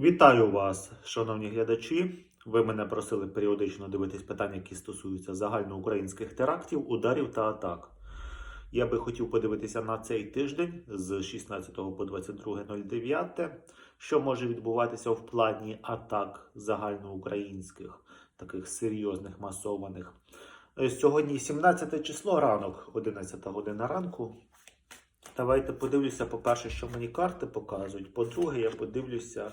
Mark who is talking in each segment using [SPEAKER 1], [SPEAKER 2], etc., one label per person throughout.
[SPEAKER 1] Вітаю вас, шановні глядачі. Ви мене просили періодично дивитись питання, які стосуються загальноукраїнських терактів, ударів та атак. Я би хотів подивитися на цей тиждень з 16 по 22.09, що може відбуватися в плані атак загальноукраїнських, таких серйозних масованих. Е, Сьогодні 17 число ранок, 11 година ранку. Давайте подивлюся, по-перше, що мені карти показують. По-друге, я подивлюся,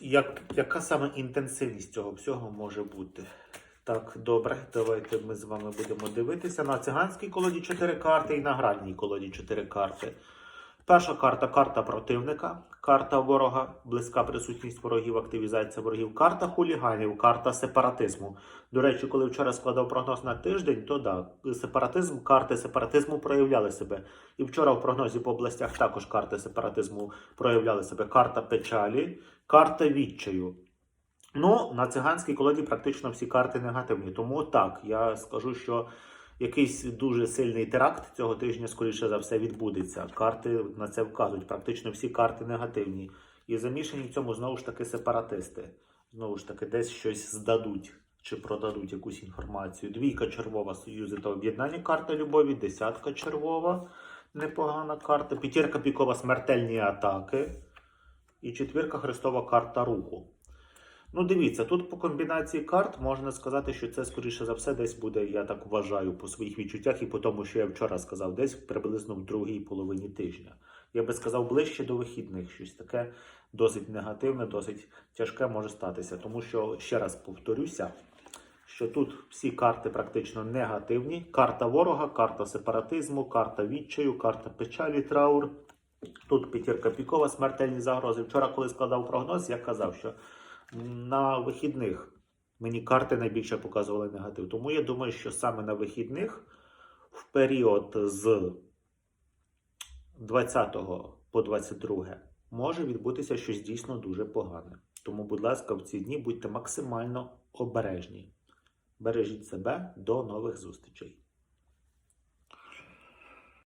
[SPEAKER 1] як, яка саме інтенсивність цього всього може бути. Так, добре, давайте ми з вами будемо дивитися на циганській колоді 4 карти і на гральній колоді 4 карти. Перша карта карта противника, карта ворога, близька присутність ворогів, активізація ворогів, карта хуліганів, карта сепаратизму. До речі, коли вчора складав прогноз на тиждень, то да, сепаратизм, карти сепаратизму проявляли себе. І вчора в прогнозі по областях також карти сепаратизму проявляли себе. Карта печалі, карта відчаю. Ну, на циганській колоді практично всі карти негативні. Тому так, я скажу, що якийсь дуже сильний теракт цього тижня, скоріше за все, відбудеться. Карти на це вказують. Практично всі карти негативні. І замішані в цьому знову ж таки сепаратисти. Знову ж таки, десь щось здадуть чи продадуть якусь інформацію. Двійка червова союзи та об'єднання карта любові, десятка червова, непогана карта, п'ятірка пікова смертельні атаки. І четвірка хрестова карта руху. Ну, дивіться, тут по комбінації карт можна сказати, що це, скоріше за все, десь буде, я так вважаю, по своїх відчуттях і по тому, що я вчора сказав, десь приблизно в другій половині тижня. Я би сказав, ближче до вихідних щось таке досить негативне, досить тяжке може статися. Тому що, ще раз повторюся, що тут всі карти практично негативні. Карта ворога, карта сепаратизму, карта відчаю, карта печалі, траур. Тут п'ятірка пікова, смертельні загрози. Вчора, коли складав прогноз, я казав, що на вихідних мені карти найбільше показували негатив. Тому я думаю, що саме на вихідних, в період з 20 по 22 може відбутися щось дійсно дуже погане. Тому, будь ласка, в ці дні будьте максимально обережні. Бережіть себе до нових зустрічей.